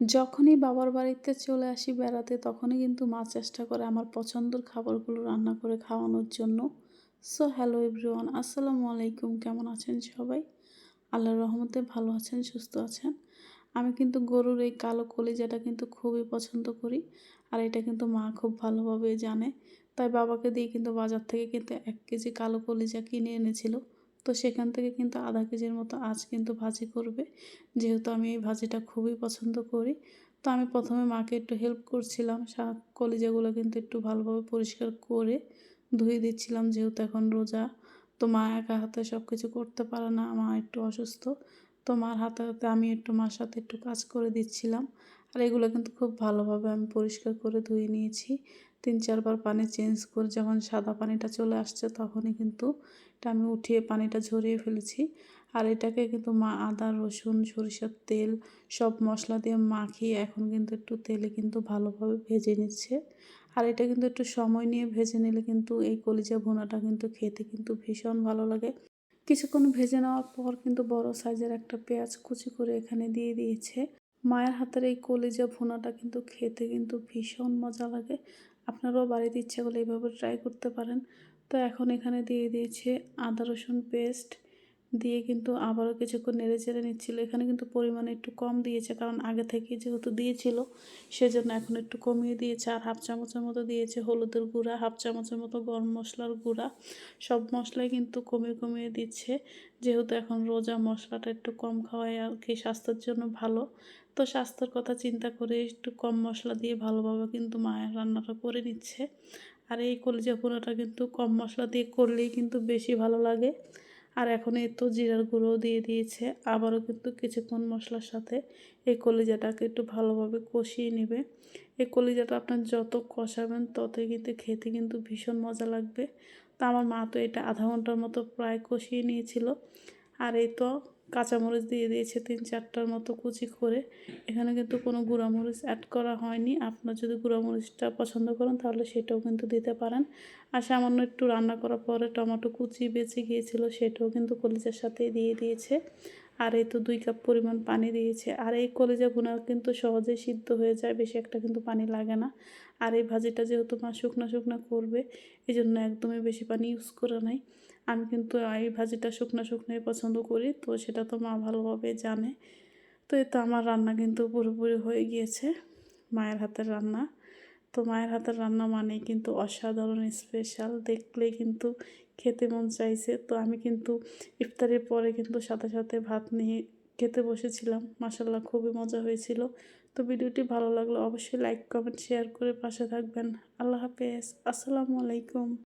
যখনই বাবার বাড়িতে চলে আসি বেড়াতে, তখনই কিন্তু মা চেষ্টা করে আমার পছন্দের খাবারগুলো রান্না করে খাওয়ানোর জন্য। সো হ্যালো এভরিওয়ান আসসালামু আলাইকুম, কেমন আছেন সবাই? আল্লাহর রহমতে ভালো আছেন, সুস্থ আছেন। আমি কিন্তু গরুর এই কালো কলিজাটা কিন্তু খুবই পছন্দ করি আর এটা কিন্তু মা খুব ভালোভাবে জানে। তাই বাবাকে দিয়ে কিন্তু বাজার থেকে কিন্তু এক কেজি কালো কলিজা কিনে এনেছিল। তো সেখান থেকে কিন্তু আধা কেজির মতো আজ কিন্তু ভাজি করবে। যেহেতু আমি এই ভাজিটা খুবই পছন্দ করি, তো আমি প্রথমে মাকে একটু হেল্প করছিলাম। শাক কলিজাগুলো কিন্তু একটু ভালোভাবে পরিষ্কার করে ধুয়ে দিচ্ছিলাম, যেহেতু এখন রোজা। তো মা একা হাতে সব কিছু করতে পারে না, মা একটু অসুস্থ। তো মার হাতে হাতে আমি একটু মার সাথে একটু কাজ করে দিচ্ছিলাম। আর এগুলো কিন্তু খুব ভালোভাবে আমি পরিষ্কার করে ধুয়ে নিয়েছি। তিন চারবার পানি চেঞ্জ করে যখন সাদা পানিটা চলে আসছে তখনই কিন্তু এটা আমি উঠিয়ে পানিটা ঝরিয়ে ফেলেছি। আর এটাকে কিন্তু মা আদা, রসুন, সরিষার তেল সব মশলা দিয়ে মাখিয়ে এখন কিন্তু একটু তেলে কিন্তু ভালোভাবে ভেজে নিচ্ছে। আর এটা কিন্তু একটু সময় নিয়ে ভেজে নিলে কিন্তু এই কলিজা ভুনাটা কিন্তু খেতে কিন্তু ভীষণ ভালো লাগে। কিছুক্ষণ ভেজে নেওয়ার পর কিন্তু বড় সাইজের একটা পেঁয়াজ কুচি করে এখানে দিয়ে দিয়েছে। মায়ের হাতের এই কলিজা ভুনাটা কিন্তু খেতে কিন্তু ভীষণ মজা লাগে। আপনারাও বাড়িতে ইচ্ছা করলে এইভাবে ট্রাই করতে পারেন। তো এখন এখানে দিয়ে দিয়েছে আদা রসুন পেস্ট দিয়ে কিন্তু আবারও কিছুক্ষণ নেড়ে চেড়ে নিচ্ছিল। এখানে কিন্তু পরিমাণে একটু কম দিয়েছে, কারণ আগে থেকে যেহেতু দিয়েছিল, সেজন্য এখন একটু কমিয়ে দিয়েছে। আর হাফ চামচের মতো দিয়েছে হলুদের গুঁড়া, হাফ চামচের মতো গরম মশলার গুঁড়া। সব মশলাই কিন্তু কমিয়ে কমিয়ে দিচ্ছে। যেহেতু এখন রোজা মশলাটা একটু কম খাওয়াই আর কি স্বাস্থ্যের জন্য ভালো। তো স্বাস্থ্যের কথা চিন্তা করে একটু কম মশলা দিয়ে ভালোভাবে কিন্তু মায়ের রান্নাটা করে নিচ্ছে। আর এই কলিজা পোড়াটা কিন্তু কম মশলা দিয়ে করলেই কিন্তু বেশি ভালো লাগে। আর এখন এই তো জিরার গুঁড়ো দিয়ে দিয়েছে। আবারও কিন্তু কিছুক্ষণ মশলার সাথে এই কলিজাটাকে একটু ভালোভাবে কষিয়ে নেবে। এই কলিজাটা আপনার যত কষাবেন ততই কিন্তু খেতে কিন্তু ভীষণ মজা লাগবে। তা আমার মা তো এটা আধা ঘণ্টার মতো প্রায় কষিয়ে নিয়েছিল। আর এই তো কাঁচামরিচ দিয়ে দিয়েছে তিন চারটার মতো কুচি করে। এখানে কিন্তু কোনো গুঁড়ামরিচ অ্যাড করা হয়নি। আপনার যদি গুঁড়ামরিচটা পছন্দ করেন তাহলে সেটাও কিন্তু দিতে পারেন। আর সামান্য একটু রান্না করার পরে টমেটো কুচি বেঁচে গিয়েছিল সেটাও কিন্তু কলিজার সাথে দিয়ে দিয়েছে। আর এই তো দুই কাপ পরিমাণ পানি দিয়েছে। আর এই কলিজা ভুনা কিন্তু সহজেই সিদ্ধ হয়ে যায়, বেশি একটা কিন্তু পানি লাগে না। আর এই ভাজিটা যেহেতু মা শুকনো শুকনো করবে এই জন্য একদমই বেশি পানি ইউজ করে নাই। আমি কিন্তু এই ভাজিটা শুকনো শুকনোই পছন্দ করি, তো সেটা তো মা ভালোভাবে জানে। তো এই তো আমার রান্না কিন্তু পুরোপুরি হয়ে গিয়েছে, মায়ের হাতের রান্না। তো মায়ের হাতের রান্না মানে কিন্তু অসাধারণ স্পেশাল দেখলে কিন্তু খেতে মন চাইছে। তো আমি কিন্তু ইফতারের পরে কিন্তু সাথে সাথে ভাত নিয়ে খেতে বসেছিলাম। মাসাল্লাহ খুবই মজা হয়েছিল। তো ভিডিওটি ভালো লাগলে অবশ্যই লাইক কমেন্ট শেয়ার করে পাশে থাকবেন। আল্লাহ হাফেজ। আসসালামু আলাইকুম।